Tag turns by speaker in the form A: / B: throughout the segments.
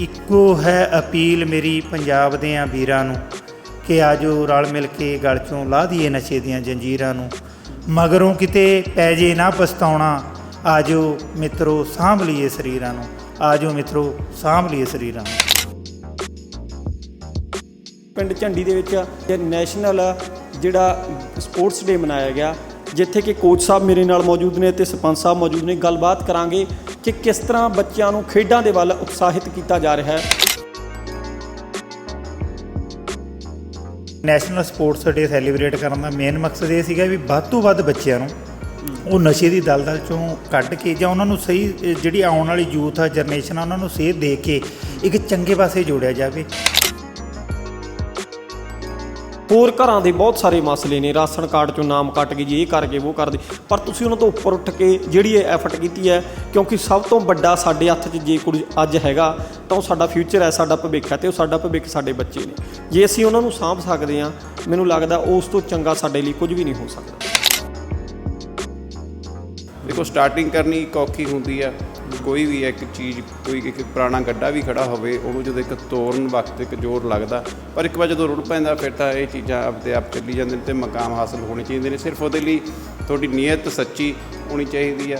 A: ਇੱਕੋ ਹੈ ਅਪੀਲ ਮੇਰੀ ਪੰਜਾਬ ਦੇ ਵੀਰਾਂ ਨੂੰ ਕਿ ਆਜੋ ਰਲ ਮਿਲ ਕੇ ਗਲ ਚੋਂ ਲਾਹ ਦਈਏ ਨਸ਼ੇ ਦੀਆਂ ਜੰਜੀਰਾਂ ਨੂੰ। ਮਗਰੋਂ ਕਿਤੇ ਪੈ ਜੇ ਨਾ ਪਛਤਾਉਣਾ, ਆਜੋ ਮਿੱਤਰੋ ਸਾਂਭ ਲਈਏ ਸਰੀਰਾਂ ਨੂੰ। ਆਜੋ ਮਿੱਤਰੋ ਸਾਂਭ ਲਈਏ ਸਰੀਰਾਂ ਨੂੰ।
B: ਪਿੰਡ ਝੰਡੀ ਦੇ ਵਿੱਚ ਨੈਸ਼ਨਲ ਜਿਹੜਾ ਸਪੋਰਟਸ ਡੇ ਮਨਾਇਆ ਗਿਆ। ਜਿੱਥੇ ਕਿ ਕੋਚ ਸਾਹਿਬ ਮੇਰੇ ਨਾਲ ਮੌਜੂਦ ਨੇ ਤੇ ਸਰਪੰਚ ਸਾਹਿਬ ਮੌਜੂਦ ਨੇ। ਗੱਲਬਾਤ ਕਰਾਂਗੇ ਕਿ ਕਿਸ ਤਰ੍ਹਾਂ ਬੱਚਿਆਂ ਨੂੰ ਖੇਡਾਂ ਦੇ ਵੱਲ ਉਤਸ਼ਾਹਿਤ ਕੀਤਾ ਜਾ ਰਿਹਾ ਹੈ।
A: ਨੈਸ਼ਨਲ ਸਪੋਰਟਸ ਡੇ ਸੈਲੀਬ੍ਰੇਟ ਕਰਨ ਦਾ ਮੇਨ ਮਕਸਦ ਇਹ ਸੀਗਾ ਵੀ ਵੱਧ ਤੋਂ ਵੱਧ ਬੱਚਿਆਂ ਨੂੰ ਉਹ ਨਸ਼ੇ ਦੀ ਦਲਦਲ ਚੋਂ ਕੱਢ ਕੇ ਜਾਂ ਉਹਨਾਂ ਨੂੰ ਸਹੀ, ਜਿਹੜੀ ਆਉਣ ਵਾਲੀ ਯੂਥ ਆ ਜਨਰੇਸ਼ਨ ਆ, ਉਹਨਾਂ ਨੂੰ ਸੇਧ ਦੇ ਕੇ ਇੱਕ ਚੰਗੇ ਪਾਸੇ ਜੋੜਿਆ ਜਾਵੇ।
B: ਹੋਰ ਘਰਾਂ ਦੇ ਬਹੁਤ ਸਾਰੇ ਮਸਲੇ ਨੇ। ਰਾਸ਼ਨ ਕਾਰਡ ਚੋਂ ਨਾਮ ਕੱਟ ਗਏ ਜੀ ਇਹ ਕਰਕੇ ਗਏ ਉਹ ਕਰ ਪਰ ਤੁਸੀਂ ਉਹਨਾਂ ਤੋਂ ਉੱਪਰ ਉੱਠ ਕੇ ਜਿਹੜੀ ਇਹ ਐਫਰਟ ਕੀਤੀ ਹੈ, ਕਿਉਂਕਿ ਸਭ ਤੋਂ ਵੱਡਾ ਸਾਡੇ ਹੱਥ 'ਚ ਜੇ ਕੁਝ ਅੱਜ ਹੈਗਾ, ਤਾਂ ਉਹ ਸਾਡਾ ਫਿਊਚਰ ਹੈ, ਸਾਡਾ ਭਵਿੱਖ ਹੈ ਤੇ ਉਹ ਸਾਡਾ ਭਵਿੱਖ ਸਾਡੇ ਬੱਚੇ ਨੇ। ਜੇ ਅਸੀਂ ਉਹਨਾਂ ਨੂੰ ਸਾਂਭ ਸਕਦੇ ਹਾਂ, ਮੈਨੂੰ ਲੱਗਦਾ ਉਸ ਤੋਂ ਚੰਗਾ ਸਾਡੇ ਲਈ ਕੁਝ ਵੀ ਨਹੀਂ ਹੋ ਸਕਦਾ।
C: ਦੇਖੋ ਸਟਾਰਟਿੰਗ ਕਰਨੀ ਇੱਕ ਔਖੀ ਹੁੰਦੀ ਆ। ਕੋਈ ਵੀ ਇੱਕ ਚੀਜ਼, ਕੋਈ ਇੱਕ ਪੁਰਾਣਾ ਗੱਡਾ ਵੀ ਖੜਾ ਹੋਵੇ, ਉਹਨੂੰ ਜਦੋਂ ਇੱਕ ਤੋੜਨ ਵਕਤ, ਇੱਕ ਜ਼ੋਰ ਲੱਗਦਾ, ਪਰ ਇੱਕ ਵਾਰ ਜਦੋਂ ਰੁੜ ਪੈਂਦਾ, ਫਿਰ ਤਾਂ ਇਹ ਚੀਜ਼ਾਂ ਆਪਦੇ ਆਪ ਚੱਲੀ ਜਾਂਦੇ ਨੇ ਤੇ ਮਕਾਮ ਹਾਸਲ ਹੋਣੇ ਚਾਹੀਦੇ ਨੇ। ਸਿਰਫ ਉਹਦੇ ਲਈ ਤੁਹਾਡੀ ਨੀਅਤ ਸੱਚੀ ਹੋਣੀ ਚਾਹੀਦੀ ਆ।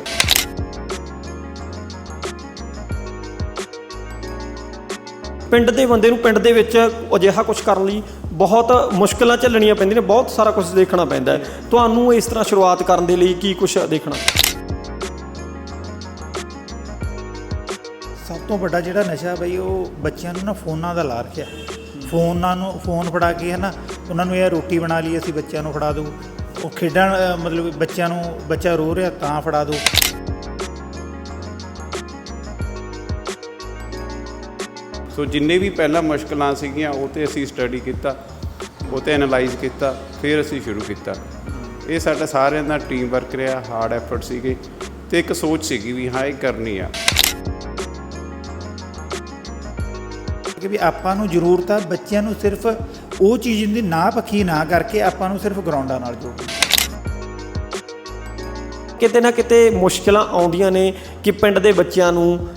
B: ਪਿੰਡ ਦੇ ਬੰਦੇ ਨੂੰ ਪਿੰਡ ਦੇ ਵਿੱਚ ਅਜਿਹਾ ਕੁਝ ਕਰਨ ਲਈ ਬਹੁਤ ਮੁਸ਼ਕਲਾਂ ਝੱਲਣੀਆਂ ਪੈਂਦੀਆਂ ਨੇ, ਬਹੁਤ ਸਾਰਾ ਕੁਝ ਦੇਖਣਾ ਪੈਂਦਾ ਹੈ। ਤੁਹਾਨੂੰ ਇਸ ਤਰ੍ਹਾਂ ਸ਼ੁਰੂਆਤ ਕਰਨ ਦੇ ਲਈ ਕੀ ਕੁਝ ਦੇਖਣਾ?
A: ਤੋਂ ਵੱਡਾ ਜਿਹੜਾ ਨਸ਼ਾ ਬਈ ਉਹ ਬੱਚਿਆਂ ਨੂੰ ਨਾ ਫੋਨਾਂ ਦਾ ਲਾ ਰੱਖਿਆ। ਫੋਨਾਂ ਨੂੰ, ਫੋਨ ਫੜਾ ਕੇ ਹੈ ਨਾ ਉਹਨਾਂ ਨੂੰ ਇਹ ਰੋਟੀ ਬਣਾ ਲਈ, ਅਸੀਂ ਬੱਚਿਆਂ ਨੂੰ ਫੜਾ ਦਿਓ ਉਹ ਖੇਡਾਂ, ਮਤਲਬ ਬੱਚਿਆਂ ਨੂੰ, ਬੱਚਾ ਰੋ ਰਿਹਾ ਤਾਂ ਫੜਾ ਦਿਓ
C: ਸੋ ਜਿੰਨੇ ਵੀ ਪਹਿਲਾਂ ਮੁਸ਼ਕਲਾਂ ਸੀਗੀਆਂ, ਉਹ ਤੇ ਅਸੀਂ ਸਟੱਡੀ ਕੀਤਾ, ਉਹ ਤੇ ਐਨਾਲਾਈਜ਼ ਕੀਤਾ, ਫਿਰ ਅਸੀਂ ਸ਼ੁਰੂ ਕੀਤਾ। ਇਹ ਸਾਡਾ ਸਾਰਿਆਂ ਦਾ ਟੀਮ ਵਰਕ ਰਿਹਾ ਹਾਰਡ ਐਫਰਟ ਸੀਗੇ, ਤੇ ਇੱਕ ਸੋਚ ਸੀਗੀ ਵੀ ਹਾਂ, ਇਹ ਕਰਨੀ ਆ।
A: ਕਿ ਵੀ ਆਪਾਂ ਨੂੰ ਜ਼ਰੂਰਤ ਆ ਬੱਚਿਆਂ ਨੂੰ ਸਿਰਫ ਉਹ ਚੀਜ਼ ਦੀ ਨਾ ਪੱਖੀ ਨਾ ਕਰਕੇ ਆਪਾਂ ਨੂੰ ਸਿਰਫ ਗਰਾਊਂਡਾਂ ਨਾਲ ਜੋੜਨਾ।
B: ਕਿਤੇ ਨਾ ਕਿਤੇ ਮੁਸ਼ਕਲਾਂ ਆਉਂਦੀਆਂ ਨੇ ਕਿ ਪਿੰਡ ਦੇ ਬੱਚਿਆਂ ਨੂੰ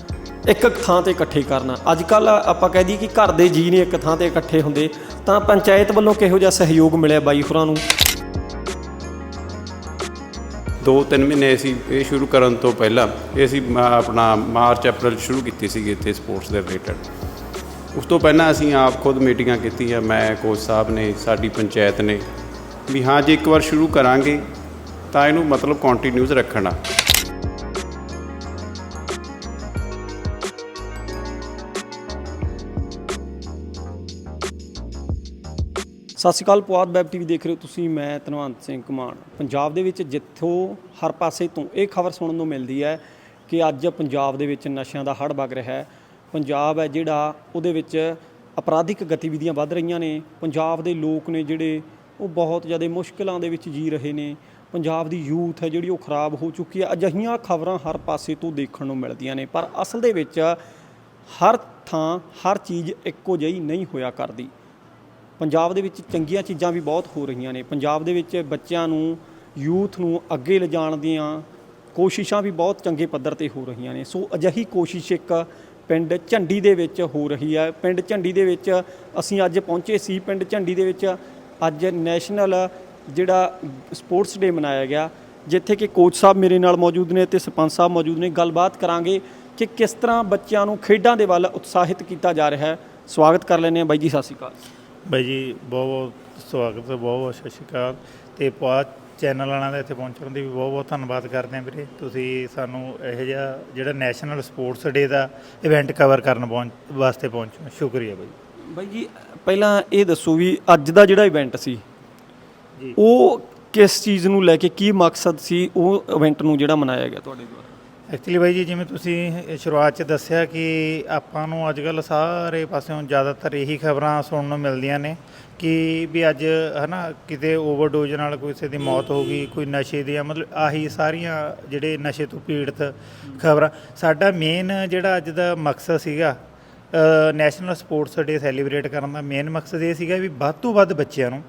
B: ਇੱਕ ਇੱਕ ਥਾਂ ਤੇ ਇਕੱਠੇ ਕਰਨਾ। ਅੱਜ ਕੱਲ ਆਪਾਂ ਕਹਿ ਦਈਏ ਕਿ ਘਰ ਦੇ ਜੀ ਨਹੀਂ ਇੱਕ ਥਾਂ ਤੇ ਇਕੱਠੇ ਹੁੰਦੇ ਤਾਂ ਪੰਚਾਇਤ ਵੱਲੋਂ ਕਿਹੋ ਜਿਹਾ ਸਹਿਯੋਗ ਮਿਲਿਆ ਬਾਈ ਹੋਰਾਂ ਨੂੰ?
C: ਦੋ ਤਿੰਨ ਮਹੀਨੇ ਅਸੀਂ ਇਹ ਸ਼ੁਰੂ ਕਰਨ ਤੋਂ ਪਹਿਲਾਂ ਇਹ ਅਸੀਂ ਆਪਣਾ ਮਾਰਚ ਅਪ੍ਰੈਲ ਸ਼ੁਰੂ ਕੀਤੀ ਸੀਗੀ ਇੱਥੇ ਸਪੋਰਟਸ ਦੇ ਰਿਲੇਟਡ। ਉਸ ਤੋਂ ਪਹਿਲਾਂ ਅਸੀਂ ਆਪ ਖੁਦ ਮੀਟਿੰਗਾਂ ਕੀਤੀਆਂ, ਮੈਂ ਕੋਚ ਸਾਹਿਬ ਨੇ, ਸਾਡੀ ਪੰਚਾਇਤ ਨੇ, ਵੀ ਹਾਂ, ਜੇ ਇੱਕ ਵਾਰ ਸ਼ੁਰੂ ਕਰਾਂਗੇ, ਤਾਂ ਇਹਨੂੰ ਮਤਲਬ ਕੰਟੀਨਿਊਸ ਰੱਖਣਾ।
B: ਸਤਿ ਸ਼੍ਰੀ ਅਕਾਲ, ਪੁਆਧ ਵੈਬ ਟੀਵੀ ਦੇਖ ਰਹੇ ਹੋ ਤੁਸੀਂ, ਮੈਂ ਧਨਵੰਤ ਸਿੰਘ ਕੁਮਾਰ ਪੰਜਾਬ ਦੇ ਵਿੱਚ ਜਿੱਥੋਂ ਹਰ ਪਾਸੇ ਤੋਂ ਇਹ ਖਬਰ ਸੁਣਨ ਨੂੰ ਮਿਲਦੀ ਹੈ ਕਿ ਅੱਜ ਪੰਜਾਬ ਦੇ ਵਿੱਚ ਨਸ਼ਿਆਂ ਦਾ ਹੜ੍ਹ ਵਗ ਰਿਹਾ ਹੈ। ਪੰਜਾਬ ਹੈ ਜਿਹੜਾ ਉਹਦੇ ਵਿੱਚ ਅਪਰਾਧਿਕ ਗਤੀਵਿਧੀਆਂ ਵੱਧ ਰਹੀਆਂ ਨੇ। ਪੰਜਾਬ ਦੇ ਲੋਕ ਨੇ ਜਿਹੜੇ ਉਹ ਬਹੁਤ ਜ਼ਿਆਦਾ ਮੁਸ਼ਕਲਾਂ ਦੇ ਵਿੱਚ ਜੀ ਰਹੇ ਨੇ। ਪੰਜਾਬ ਦੀ ਯੂਥ ਹੈ ਜਿਹੜੀ ਉਹ ਖਰਾਬ ਹੋ ਚੁੱਕੀ ਹੈ। ਅਜਿਹੀਆਂ ਖਬਰਾਂ ਹਰ ਪਾਸੇ ਤੋਂ ਦੇਖਣ ਨੂੰ ਮਿਲਦੀਆਂ ਨੇ। ਪਰ ਅਸਲ ਦੇ ਵਿੱਚ ਹਰ ਥਾਂ, ਹਰ ਚੀਜ਼ ਇੱਕੋ ਜਿਹੀ ਨਹੀਂ ਹੋਇਆ ਕਰਦੀ। ਪੰਜਾਬ ਦੇ ਵਿੱਚ ਚੰਗੀਆਂ ਚੀਜ਼ਾਂ ਵੀ ਬਹੁਤ ਹੋ ਰਹੀਆਂ ਨੇ। ਪੰਜਾਬ ਦੇ ਵਿੱਚ ਬੱਚਿਆਂ ਨੂੰ, ਯੂਥ ਨੂੰ ਅੱਗੇ ਲਿਜਾਣ ਦੀਆਂ ਕੋਸ਼ਿਸ਼ਾਂ ਵੀ ਬਹੁਤ ਚੰਗੇ ਪੱਧਰ ਤੇ ਹੋ ਰਹੀਆਂ ਨੇ। ਸੋ ਅਜਿਹੀ ਕੋਸ਼ਿਸ਼ ਇੱਕ ਪਿੰਡ ਝੰਡੀ ਦੇ ਵਿੱਚ ਹੋ ਰਹੀ ਹੈ ਪਿੰਡ ਝੰਡੀ ਦੇ ਵਿੱਚ ਅਸੀਂ ਅੱਜ ਪਹੁੰਚੇ ਸੀ। ਪਿੰਡ ਝੰਡੀ ਦੇ ਵਿੱਚ ਅੱਜ ਨੈਸ਼ਨਲ ਜਿਹੜਾ ਸਪੋਰਟਸ ਡੇ ਮਨਾਇਆ ਗਿਆ, ਜਿੱਥੇ ਕਿ ਕੋਚ ਸਾਹਿਬ ਮੇਰੇ ਨਾਲ ਮੌਜੂਦ ਨੇ ਤੇ ਸਰਪੰਚ ਸਾਹਿਬ ਮੌਜੂਦ ਨੇ। ਗੱਲਬਾਤ ਕਰਾਂਗੇ ਕਿ ਕਿਸ ਤਰ੍ਹਾਂ ਬੱਚਿਆਂ ਨੂੰ ਖੇਡਾਂ ਦੇ ਵੱਲ ਉਤਸ਼ਾਹਿਤ ਕੀਤਾ ਜਾ ਰਿਹਾ ਹੈ। ਸਵਾਗਤ ਕਰ ਲੈਂਦੇ ਹਾਂ ਬਾਈ ਜੀ, ਸਤਿ ਸ਼੍ਰੀ ਅਕਾਲ।
A: ਬਾਈ ਜੀ ਬਹੁਤ ਬਹੁਤ ਸਵਾਗਤ ਹੈ ਬਹੁਤ ਬਹੁਤ ਸਤਿ ਸ਼੍ਰੀ ਅਕਾਲ। ਤੇ ਪਾ ਚੈਨਲ ਵਾਲਿਆਂ ਦਾ ਇੱਥੇ ਪਹੁੰਚਣ ਦੀ ਵੀ ਬਹੁਤ ਬਹੁਤ ਧੰਨਵਾਦ ਕਰਦੇ ਹਾਂ ਵੀਰੇ। ਤੁਸੀਂ ਸਾਨੂੰ ਇਹੋ ਜਿਹਾ ਜਿਹੜਾ ਨੈਸ਼ਨਲ ਸਪੋਰਟਸ ਡੇ ਦਾ ਇਵੈਂਟ ਕਵਰ ਕਰਨ ਪਹੁੰਚ ਵਾਸਤੇ ਪਹੁੰਚੋ ਸ਼ੁਕਰੀਆ ਬਾਈ।
B: ਬਾਈ ਜੀ ਪਹਿਲਾਂ ਇਹ ਦੱਸੋ ਵੀ ਅੱਜ ਦਾ ਜਿਹੜਾ ਇਵੈਂਟ ਸੀ
A: ਜੀ।
B: ਉਹ ਕਿਸ ਚੀਜ਼ ਨੂੰ ਲੈ ਕੇ ਕੀ ਮਕਸਦ ਸੀ ਉਹ ਇਵੈਂਟ ਨੂੰ ਜਿਹੜਾ ਮਨਾਇਆ ਗਿਆ ਤੁਹਾਡੇ ਦੁਆਰਾ?
A: ਐਕਚੁਅਲੀ ਬਾਈ ਜੀ ਜਿਵੇਂ ਤੁਸੀਂ ਸ਼ੁਰੂਆਤ 'ਚ ਦੱਸਿਆ ਕਿ ਆਪਾਂ ਨੂੰ ਅੱਜ ਕੱਲ ਸਾਰੇ ਪਾਸਿਓਂ ਜ਼ਿਆਦਾਤਰ ਇਹੀ ਖਬਰਾਂ ਸੁਣਨ ਨੂੰ ਮਿਲਦੀਆਂ ਨੇ ਕਿ ਵੀ ਅੱਜ, ਹਨਾ, ਕਿਤੇ ਓਵਰਡੋਜ਼ ਨਾਲ ਕਿਸੇ ਦੀ ਮੌਤ ਹੋ ਗਈ, ਕੋਈ ਨਸ਼ੇ ਦੀ ਮਤਲਬ ਆਹੀ ਸਾਰੀਆਂ ਜਿਹੜੇ ਨਸ਼ੇ ਤੋਂ ਪੀੜਤ ਖਬਰਾਂ। ਸਾਡਾ ਮੇਨ ਜਿਹੜਾ ਅੱਜ ਦਾ ਮਕਸਦ ਸੀਗਾ ਨੈਸ਼ਨਲ ਸਪੋਰਟਸ ਡੇ ਸੈਲੀਬ੍ਰੇਟ ਕਰਨ ਦਾ ਮੇਨ ਮਕਸਦ ਇਹ ਸੀਗਾ ਵੀ ਵੱਧ ਤੋਂ ਵੱਧ ਬੱਚਿਆਂ ਨੂੰ